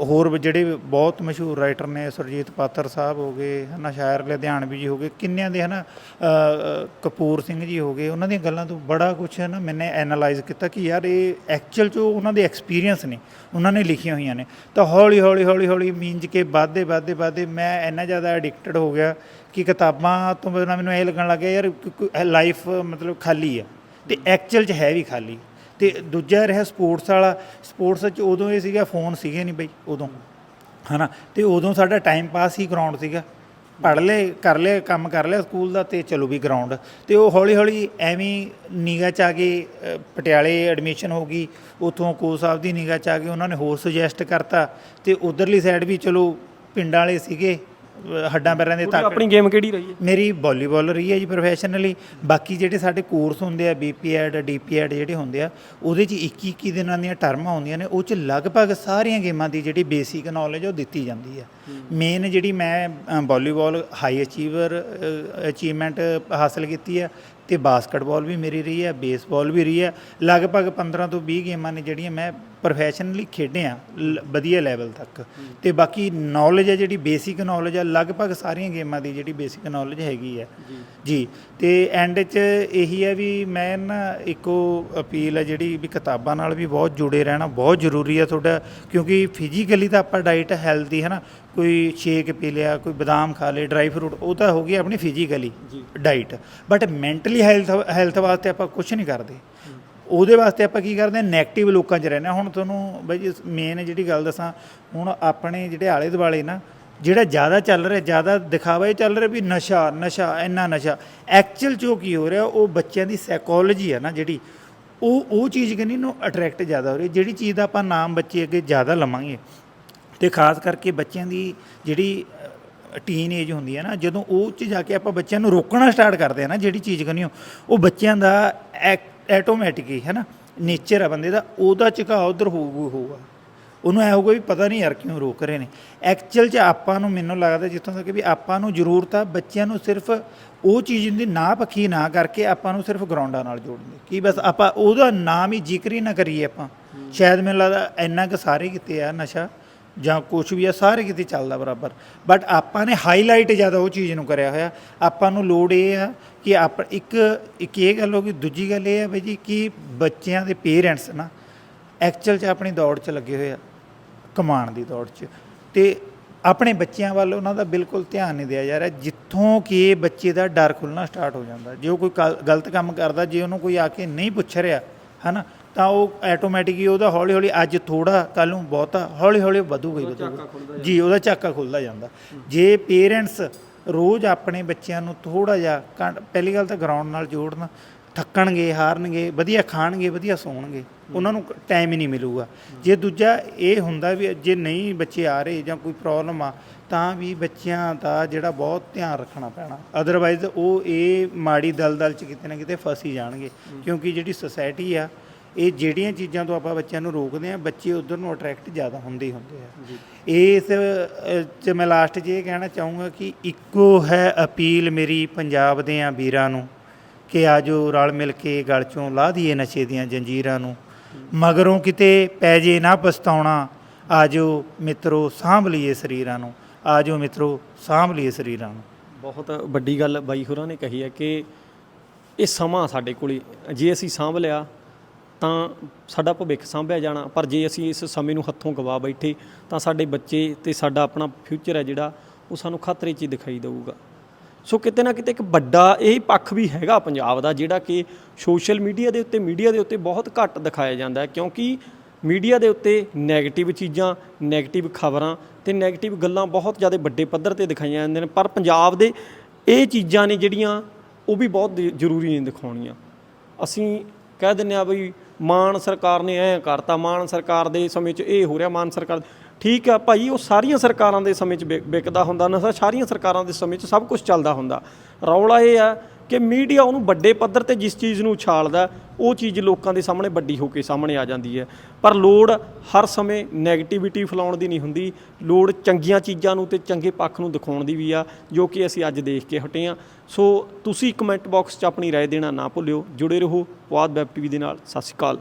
A: ਹੋਰ ਵੀ ਜਿਹੜੇ ਬਹੁਤ ਮਸ਼ਹੂਰ ਰਾਈਟਰ ਨੇ ਸੁਰਜੀਤ ਪਾਤਰ ਸਾਹਿਬ ਹੋ ਗਏ ਹਨਾ ਸ਼ਾਇਰ ਲੁਧਿਆਣਵੀ ਜੀ ਹੋ ਗਏ ਕਿੰਨਿਆਂ ਦੇ ਹਨਾ ਅ, ਕਪੂਰ ਸਿੰਘ ਜੀ ਹੋ ਗਏ ਉਹਨਾਂ ਦੀਆਂ ਗੱਲਾਂ ਤੋਂ ਬੜਾ ਕੁਝ ਹੈ ਨਾ ਮੈਨੇ ਐਨਾਲਾਈਜ਼ ਕੀਤਾ ਕਿ ਯਾਰ ਇਹ ਐਕਚੁਅਲ ਚ ਉਹਨਾਂ ਦੇ ਐਕਸਪੀਰੀਅੰਸ ਨੇ ਉਹਨਾਂ ਨੇ ਲਿਖੀਆਂ ਹੋਈਆਂ ਨੇ। ਤਾਂ ਹੌਲੀ ਹੌਲੀ ਹੌਲੀ ਹੌਲੀ ਮੀਨਜ ਕਿ ਵੱਧਦੇ ਵੱਧਦੇ ਵੱਧਦੇ ਮੈਂ ਇੰਨਾ ਜ਼ਿਆਦਾ ਐਡਿਕਟਡ ਹੋ ਗਿਆ ਕਿ ਕਿਤਾਬਾਂ ਤੋਂ ਬਿਨਾਂ ਮੈਨੂੰ ਇਹ ਲੱਗਣ ਲੱਗ ਗਿਆ ਯਾਰ ਲਾਈਫ ਮਤਲਬ ਖਾਲੀ ਆ। ਤੇ ਐਕਚੁਅਲ ਚ ਹੈ ਵੀ ਖਾਲੀ। ਤੇ ਦੂਜਾ ਰਿਹਾ ਸਪੋਰਟਸ ਵਾਲਾ। ਸਪੋਰਟਸ ਚ ਉਦੋਂ ਇਹ ਸੀਗਾ, ਫੋਨ ਸੀਗੇ ਨਹੀਂ ਬਈ, ਉਦੋਂ। ਹਨਾ? ਤੇ ਉਦੋਂ ਸਾਡਾ ਟਾਈਮ ਪਾਸ ਹੀ ਗਰਾਊਂਡ ਸੀਗਾ। ਪੜ੍ਹ ਲਏ, ਕਰ ਲਿਆ ਕੰਮ ਕਰ ਲਿਆ ਸਕੂਲ ਦਾ ਤੇ ਚਲੋ ਵੀ ਗਰਾਊਂਡ। ਤੇ ਉਹ ਹੌਲੀ ਹੌਲੀ ਐਵੇਂ ਨਿਗਾਹ ਚ ਆ ਕੇ ਪਟਿਆਲੇ ਐਡਮਿਸ਼ਨ ਹੋ ਗਈ। ਉਥੋਂ ਕੋਚ ਸਾਹਿਬ ਦੀ ਨਿਗਾਹ ਚ ਆ ਕੇ ਉਹਨਾਂ ਨੇ ਹੋਰ ਸੁਜੈਸਟ ਕਰਤਾ। ਤੇ ਉਧਰਲੀ ਸਾਈਡ ਵੀ ਚਲੋ ਪਿੰਡਾਂ ਵਾਲੇ ਸੀਗੇ। ਹੱਡਾਂ ਪੈਰਾਂ ਦੇ ਤਾਕਤ।
B: ਆਪਣੀ ਗੇਮ ਕਿਹੜੀ ਰਹੀ ਹੈ?
A: ਮੇਰੀ ਵਾਲੀਬਾਲ ਰਹੀ ਹੈ ਜੀ ਪ੍ਰੋਫੈਸ਼ਨਲੀ ਬਾਕੀ ਜਿਹੜੇ ਸਾਡੇ ਕੋਰਸ ਹੁੰਦੇ ਆ ਬੀਪੀਐਡ ਡੀਪੀਐਡ ਜਿਹੜੇ ਹੁੰਦੇ ਆ ਉਹਦੇ 'ਚ 21 21 ਦਿਨਾਂ ਦੀਆਂ ਟਰਮਾਂ ਹੁੰਦੀਆਂ ਨੇ ਉਹ 'ਚ ਲਗਭਗ ਸਾਰੀਆਂ ਗੇਮਾਂ ਦੀ ਜਿਹੜੀ ਬੇਸਿਕ ਨੌਲੇਜ ਉਹ ਦਿੱਤੀ ਜਾਂਦੀ ਹੈ। ਮੇਨ ਜਿਹੜੀ ਮੈਂ ਵਾਲੀਬਾਲ ਹਾਈ ਅਚੀਵਰ ਅਚੀਵਮੈਂਟ ਹਾਸਲ ਕੀਤੀ ਹੈ ਤੇ ਬਾਸਕਟਬਾਲ ਵੀ ਮੇਰੀ ਰਹੀ ਹੈ ਬੇਸਬਾਲ ਵੀ ਰਹੀ ਹੈ ਲਗਭਗ 15 ਤੋਂ 20 ਗੇਮਾਂ ਨੇ ਜਿਹੜੀਆਂ ਮੈਂ ਪ੍ਰੋਫੈਸ਼ਨਲੀ ਖੇਡਿਆ ਲ- ਵਧੀਆ ਲੈਵਲ ਤੱਕ। ਤੇ ਬਾਕੀ ਨੌਲੇਜ ਹੈ ਜਿਹੜੀ ਬੇਸਿਕ ਨੌਲੇਜ ਹੈ ਲਗਭਗ ਸਾਰੀਆਂ ਗੇਮਾਂ ਦੀ ਜਿਹੜੀ ਬੇਸਿਕ ਨੌਲੇਜ ਹੈਗੀ ਹੈ। ਜੀ। ਤੇ ਐਂਡ 'ਚ ਇਹੀ ਹੈ ਵੀ ਮੈਂ ਨਾ ਇੱਕੋ ਅਪੀਲ ਹੈ ਜਿਹੜੀ ਵੀ ਕਿਤਾਬਾਂ ਨਾਲ ਵੀ ਬਹੁਤ ਜੁੜੇ ਰਹਿਣਾ ਬਹੁਤ ਜ਼ਰੂਰੀ ਹੈ ਤੁਹਾਡਾ ਕਿਉਂਕਿ ਫਿਜ਼ੀਕਲੀ ਤਾਂ ਆਪਾਂ ਡਾਈਟ ਹੈਲਦੀ ਹੈ ਨਾ ਕੋਈ ਸ਼ੇਕ ਪੀ ਲਿਆ ਕੋਈ ਬਦਾਮ ਖਾ ਲਏ ਡਰਾਈ ਫਰੂਟ ਉਹ ਤਾਂ ਹੋ ਗਈ ਆਪਣੀ physically diet but mentally health health ਵਾਸਤੇ ਆਪਾਂ ਕੁਝ ਨਹੀਂ ਕਰਦੇ। ਉਹਦੇ ਵਾਸਤੇ ਆਪਾਂ ਕੀ ਕਰਦੇ ਹਾਂ 네ਗੇਟਿਵ ਲੋਕਾਂ 'ਚ ਰਹਿੰਦੇ ਹਾਂ। ਹੁਣ ਤੁਹਾਨੂੰ ਬਾਈ ਜੀ ਮੇਨ ਜਿਹੜੀ ਗੱਲ ਦੱਸਾਂ, ਹੁਣ ਆਪਣੇ ਜਿਹੜੇ ਆਲੇ ਦੁਆਲੇ ਨਾ, ਜਿਹੜਾ ਜ਼ਿਆਦਾ ਚੱਲ ਰਿਹਾ, ਜ਼ਿਆਦਾ ਦਿਖਾਵਾ ਇਹ ਚੱਲ ਰਿਹਾ ਵੀ ਨਸ਼ਾ ਨਸ਼ਾ, ਇੰਨਾ ਨਸ਼ਾ। ਐਕਚੁਅਲ 'ਚ ਉਹ ਕੀ ਹੋ ਰਿਹਾ, ਉਹ ਬੱਚਿਆਂ ਦੀ ਸਾਈਕੋਲੋਜੀ ਹੈ ਨਾ ਜਿਹੜੀ, ਉਹ ਉਹ ਚੀਜ਼ ਕਹਿੰਦੀ ਨੂੰ ਅਟਰੈਕਟ ਜ਼ਿਆਦਾ ਹੋ ਰਹੀ ਜਿਹੜੀ ਚੀਜ਼ ਦਾ ਆਪਾਂ ਨਾਮ ਬੱਚੇ ਅੱਗੇ ਜ਼ਿਆਦਾ ਲਵਾਂਗੇ। ਤੇ ਖਾਸ ਕਰਕੇ ਬੱਚਿਆਂ ਦੀ ਜਿਹੜੀ ਟੀਨ ਏਜ ਹੁੰਦੀ ਹੈ ਨਾ, ਜਦੋਂ ਉਹ ਚ ਜਾ ਕੇ ਆਪਾਂ ਬੱਚਿਆਂ ਨੂੰ ਰੋਕਣਾ ਸਟਾਰਟ ਕਰਦੇ ਆ ਨਾ, ਜਿਹੜੀ ਚੀਜ਼ ਕਰਨੀ ਉਹ ਬੱਚਿਆਂ ਦਾ ਐਕ ਆਟੋਮੈਟਿਕ ਹੀ ਹੈ ਨਾ? ਨੇਚਰ ਆ ਬੰਦੇ ਦਾ ਉਹਦਾ ਝੁਕਾਅ ਉਧਰ ਹੋਊਗਾ ਹੋਊਗਾ। ਉਹਨੂੰ ਐ ਹੋਊਗਾ ਵੀ ਪਤਾ ਨਹੀਂ ਯਾਰ ਕਿਉਂ ਰੋਕ ਰਹੇ ਨੇ। ਐਕਚੁਅਲ 'ਚ ਆਪਾਂ ਨੂੰ ਮੈਨੂੰ ਲੱਗਦਾ ਜਿੱਥੋਂ ਤੱਕ ਵੀ ਆਪਾਂ ਨੂੰ ਜ਼ਰੂਰਤ ਆ ਬੱਚਿਆਂ ਨੂੰ ਸਿਰਫ ਉਹ ਚੀਜ਼ ਦੀ ਨਾ ਪੱਖੀ ਨਾ ਕਰਕੇ ਆਪਾਂ ਨੂੰ ਸਿਰਫ ਗਰਾਊਂਡਾਂ ਨਾਲ ਜੋੜਨ ਦੀ। ਕੀ ਬਸ ਆਪਾਂ ਉਹਦਾ ਨਾਮ ਹੀ ਜ਼ਿਕਰ ਹੀ ਨਾ ਕਰੀਏ ਆਪਾਂ। ਸ਼ਾਇਦ ਮੈਨੂੰ ਲੱਗਦਾ ਇੰਨਾ ਕੁ ਸਾਰੇ ਕਿਤੇ ਆ ਨਸ਼ਾ। ਜਾਂ ਕੁਝ ਵੀ ਆ, ਸਾਰੇ ਕਿਤੇ ਚੱਲਦਾ ਬਰਾਬਰ। ਬਟ ਆਪਾਂ ਨੇ ਹਾਈਲਾਈਟ ਜ਼ਿਆਦਾ ਉਹ ਚੀਜ਼ ਨੂੰ ਕਰਿਆ ਹੋਇਆ। ਆਪਾਂ ਨੂੰ ਲੋੜ ਇਹ ਆ ਕਿ ਆਪ, ਇੱਕ ਇੱਕ ਇਹ ਗੱਲ ਹੋ ਗਈ, ਦੂਜੀ ਗੱਲ ਇਹ ਆ ਬਈ ਜੀ ਕਿ ਬੱਚਿਆਂ ਦੇ ਪੇਰੈਂਟਸ ਨਾ ਐਕਚੁਅਲ 'ਚ ਆਪਣੀ ਦੌੜ 'ਚ ਲੱਗੇ ਹੋਏ ਆ, ਕਮਾਉਣ ਦੀ ਦੌੜ 'ਚ। ਤੇ ਆਪਣੇ ਬੱਚਿਆਂ ਵੱਲ ਉਹਨਾਂ ਦਾ ਬਿਲਕੁਲ ਧਿਆਨ ਨਹੀਂ ਦਿਆ ਜਾ ਰਿਹਾ। ਜਿੱਥੋਂ ਕਿ ਬੱਚੇ ਦਾ ਡਰ ਖੁੱਲਣਾ ਸਟਾਰਟ ਹੋ ਜਾਂਦਾ। ਜੇ ਉਹ ਕੋਈ ਗਲ- ਗਲਤ ਕੰਮ ਕਰਦਾ, ਜੇ ਉਹਨੂੰ ਕੋਈ ਆ ਕੇ ਨਹੀਂ ਪੁੱਛ ਰਿਹਾ, ਹਨਾ ਤਾਂ ਉਹ ਆਟੋਮੈਟਿਕ ਹੀ ਉਹਦਾ ਹੌਲੀ ਹੌਲੀ ਅੱਜ ਥੋੜਾ ਕੱਲ ਨੂੰ ਬਹੁਤਾ ਹੌਲੀ ਹੌਲੀ ਵਧੂਗਾ ਹੀ ਵਧੂਗਾ ਜੀ ਉਹਦਾ ਝਾਕਾ ਖੁੱਲਦਾ ਜਾਂਦਾ। ਜੇ ਪੇਰੈਂਟਸ ਰੋਜ਼ ਆਪਣੇ ਬੱਚਿਆਂ ਨੂੰ ਥੋੜਾ ਜਿਹਾ ਪਹਿਲੀ ਗੱਲ ਤਾਂ ਗਰਾਊਂਡ ਨਾਲ ਜੋੜਨ ਥੱਕਣਗੇ ਹਾਰਨਗੇ ਵਧੀਆ ਖਾਣਗੇ ਵਧੀਆ ਸੌਣਗੇ ਉਹਨਾਂ ਨੂੰ ਟਾਈਮ ਹੀ ਨਹੀਂ ਮਿਲੂਗਾ। ਜੇ ਦੂਜਾ ਇਹ ਹੁੰਦਾ ਵੀ ਜੇ ਨਹੀਂ ਬੱਚੇ ਆ ਰਹੇ ਜਾਂ ਕੋਈ ਪ੍ਰੋਬਲਮ ਆ ਤਾਂ ਵੀ ਬੱਚਿਆਂ ਦਾ ਜਿਹੜਾ ਬਹੁਤ ਧਿਆਨ ਰੱਖਣਾ ਪੈਣਾ। ਅਦਰਵਾਈਜ਼ ਉਹ ਇਹ ਮਾੜੀ ਦਲਦਲ ਚ ਕਿਤੇ ਨਾ ਕਿਤੇ ਫਸੀ ਜਾਣਗੇ। ਕਿਉਂਕਿ ਜਿਹੜੀ ਸੋਸਾਇਟੀ ਆ ਇਹ ਜਿਹੜੀਆਂ ਚੀਜ਼ਾਂ ਤੋਂ ਆਪਾਂ ਬੱਚਿਆਂ ਨੂੰ ਰੋਕਦੇ ਆ ਬੱਚੇ ਉਧਰ ਨੂੰ ਅਟਰੈਕਟ ਜ਼ਿਆਦਾ ਹੁੰਦੇ ਹੀ ਹੁੰਦੇ ਆ। ਇਸ ਚ ਮੈਂ ਲਾਸਟ 'ਚ ਇਹ ਕਹਿਣਾ ਚਾਹੂੰਗਾ ਕਿ ਇੱਕੋ ਹੈ ਅਪੀਲ ਮੇਰੀ ਪੰਜਾਬ ਦੇ ਆ ਵੀਰਾਂ ਨੂੰ ਕਿ ਆਜੋ ਰਲ ਮਿਲ ਕੇ ਗਲ ਚੋਂ ਲਾਹ ਦਈਏ ਨਸ਼ੇ ਦੀਆਂ ਜੰਜੀਰਾਂ ਨੂੰ। ਮਗਰੋਂ ਕਿਤੇ ਪੈ ਜੇ ਨਾ ਪਛਤਾਉਣਾ ਆਜੋ ਮਿੱਤਰੋ ਸਾਂਭ ਲਈਏ ਸਰੀਰਾਂ ਨੂੰ ਆਜੋ ਮਿੱਤਰੋ ਸਾਂਭ ਲਈਏ ਸਰੀਰਾਂ ਨੂੰ।
B: ਬਹੁਤ ਵੱਡੀ ਗੱਲ ਬਾਈ ਹੋਰਾਂ ਨੇ ਕਹੀ ਹੈ ਕਿ ਇਹ ਸਮਾਂ ਸਾਡੇ ਕੋਲੇ ਜੇ ਅਸੀਂ ਸਾਂਭ ਲਿਆ ਤਾਂ ਸਾਡਾ ਭਵਿੱਖ ਸਾਂਭਿਆ ਜਾਣਾ, ਪਰ ਜੇ ਅਸੀਂ ਇਸ ਸਮੇਂ ਨੂੰ ਹੱਥੋਂ ਗਵਾ ਬੈਠੇ, ਤਾਂ ਸਾਡੇ ਬੱਚੇ ਤੇ ਸਾਡਾ ਆਪਣਾ ਫਿਊਚਰ ਹੈ ਜਿਹੜਾ, ਉਹ ਸਾਨੂੰ ਖਤਰੇ 'ਚ ਹੀ ਦਿਖਾਈ ਦੇਊਗਾ। ਸੋ ਕਿਤੇ ਨਾ ਕਿਤੇ ਇੱਕ ਵੱਡਾ ਇਹ ਪੱਖ ਵੀ ਹੈਗਾ ਪੰਜਾਬ ਦਾ, ਜਿਹੜਾ ਕਿ ਸੋਸ਼ਲ ਮੀਡੀਆ ਦੇ ਉੱਤੇ ਮੀਡੀਆ ਦੇ ਉੱਤੇ ਬਹੁਤ ਘੱਟ ਦਿਖਾਇਆ ਜਾਂਦਾ ਕਿਉਂਕਿ ਮੀਡੀਆ ਦੇ ਉੱਤੇ ਨੈਗੇਟਿਵ ਚੀਜ਼ਾਂ ਨੈਗੇਟਿਵ ਖਬਰਾਂ ਤੇ ਨੈਗੇਟਿਵ ਗੱਲਾਂ ਬਹੁਤ ਜ਼ਿਆਦਾ ਵੱਡੇ ਪੱਧਰ ਤੇ ਦਿਖਾਈਆਂ ਜਾਂਦੀਆਂ ਨੇ, ਪਰ ਪੰਜਾਬ ਦੇ ਇਹ ਚੀਜ਼ਾਂ ਨੇ ਜਿਹੜੀਆਂ, ਉਹ ਵੀ ਬਹੁਤ ਜ਼ਰੂਰੀ ਨੇ ਦਿਖਾਉਣੀਆਂ। ਅਸੀਂ ਕਹਿ ਦਿੰਨੇ ਆ ਬਈ ਮਾਨ ਸਰਕਾਰ ਨੇ ਐਂ ਕਰਤਾ, ਮਾਨ ਸਰਕਾਰ ਦੇ ਸਮੇਂ 'ਚ ਇਹ ਹੋ ਰਿਹਾ, ਮਾਨ ਸਰਕਾਰ ਠੀਕ ਆ ਭਾਈ, ਉਹ ਸਾਰੀਆਂ ਸਰਕਾਰਾਂ ਦੇ ਸਮੇਂ 'ਚ ਵਿਕ- ਵਿਕਦਾ ਹੁੰਦਾ, ਨਸ਼ਾ ਸਾਰੀਆਂ ਸਰਕਾਰਾਂ ਦੇ ਸਮੇਂ 'ਚ ਸਭ ਕੁਝ ਚੱਲਦਾ ਹੁੰਦਾ। ਰੌਲਾ ਇਹ ਆ ਕਿ ਮੀਡੀਆ ਉਹਨੂੰ ਵੱਡੇ ਪੱਧਰ ਤੇ ਜਿਸ ਚੀਜ਼ ਨੂੰ ਉਛਾਲਦਾ, ਉਹ ਚੀਜ਼ ਲੋਕਾਂ ਦੇ ਸਾਹਮਣੇ ਵੱਡੀ ਹੋ ਕੇ ਸਾਹਮਣੇ ਆ ਜਾਂਦੀ ਹੈ। ਪਰ ਲੋੜ ਹਰ ਸਮੇਂ 네ਗੇਟਿਵਿਟੀ ਫੈਲਾਉਣ ਦੀ ਨਹੀਂ ਹੁੰਦੀ, ਲੋੜ ਚੰਗੀਆਂ ਚੀਜ਼ਾਂ ਨੂੰ ਤੇ ਚੰਗੇ ਪੱਖ ਨੂੰ ਦਿਖਾਉਣ ਦੀ ਵੀ ਆ, ਜੋ ਕਿ ਅਸੀਂ ਅੱਜ ਦੇਖ ਕੇ ਹਟੇ ਆ ਸੋ ਤੁਸੀਂ ਕਮੈਂਟ ਬਾਕਸ 'ਚ ਆਪਣੀ رائے ਦੇਣਾ ਨਾ ਭੁੱਲਿਓ ਜੁੜੇ ਰਹੋ ਪੁਆਧ ਵੈਬ ਟੀਵੀ ਦੇ ਨਾਲ ਸਤਿ ਸ਼੍ਰੀ ਅਕਾਲ